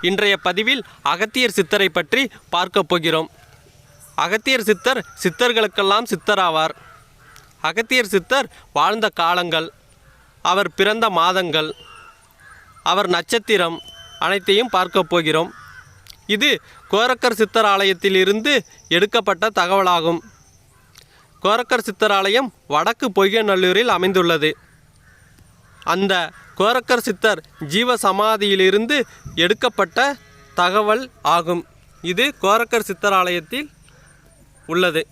இன்றைய பதிவில் அகத்தியர் சித்தரை பற்றி பார்க்க போகிறோம். அகத்தியர் சித்தர் சித்தர்களுக்கெல்லாம் சித்தராவார். அகத்தியர் சித்தர் வாழ்ந்த காலங்கள் அவர் பிறந்த மாதங்கள் அவர் நட்சத்திரம் அனைத்தையும் பார்க்க போகிறோம். இது கோரக்கர் சித்தர் ஆலயத்திலிருந்து எடுக்கப்பட்ட தகவலாகும். கோரக்கர் சித்தர் ஆலயம் வடக்கு பொய்கநல்லூரில் அமைந்துள்ளது. அந்த கோரக்கர் சித்தர் ஜீவ சமாதியிலிருந்து எடுக்கப்பட்ட தகவல் ஆகும். இது கோரக்கர் சித்தர் ஆலயத்தில் உள்ளது.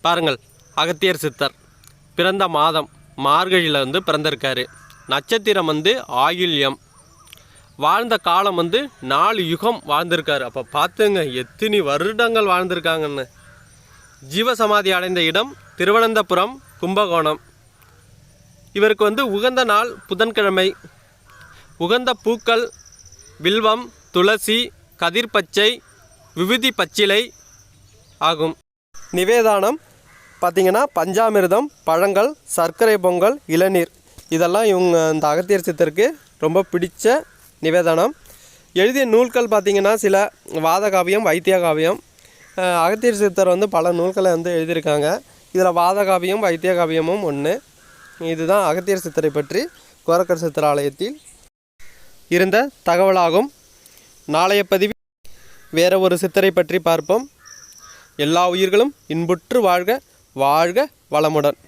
பாருங்கள் அகத்தியர் சித்தர். பிறந்த மாதம் மார்கழியில் வந்து பிறந்திருக்காரு. நட்சத்திரம் வந்து ஆயுள்யம் வாழ்ந்த காலம் வந்து நாலு யுகம் வாழ்ந்திருக்காரு. அப்போ பார்த்துங்க எத்தனை வருடங்கள் வாழ்ந்திருக்காங்கன்னு. ஜீவசமாதி அடைந்த இடம் திருவனந்தபுரம் கும்பகோணம். இவருக்கு வந்து உகந்த நாள் புதன்கிழமை. உகந்த பூக்கள் வில்வம் துளசி கதிர்பச்சை விபூதி பச்சிலை ஆகும். நிவேதானம் பார்த்திங்கன்னா பஞ்சாமிர்தம் பழங்கள் சர்க்கரை பொங்கல் இளநீர். இதெல்லாம் இவங்க இந்த அகத்தியர் சித்தருக்கு ரொம்ப பிடிச்ச நிவேதனம். எழுதிய நூல்கள் பார்த்திங்கன்னா சில வாதகாவியம் வைத்திய காவியம் அகத்தியர் சித்தர் வந்து பல நூல்களை வந்து எழுதியிருக்காங்க. இதில் வாதகாவியம் வைத்திய காவியமும் ஒன்று இதுதான் அகத்தியர் சித்தரை பற்றி கோரக்கர் சித்தர் ஆலயத்தில் இருந்த தகவலாகும். நாளைய பதிவு வேற ஒரு சித்தரை பற்றி பார்ப்போம். எல்லா உயிர்களும் இன்புற்று வாழ்க வாழ்க வளமுடன்.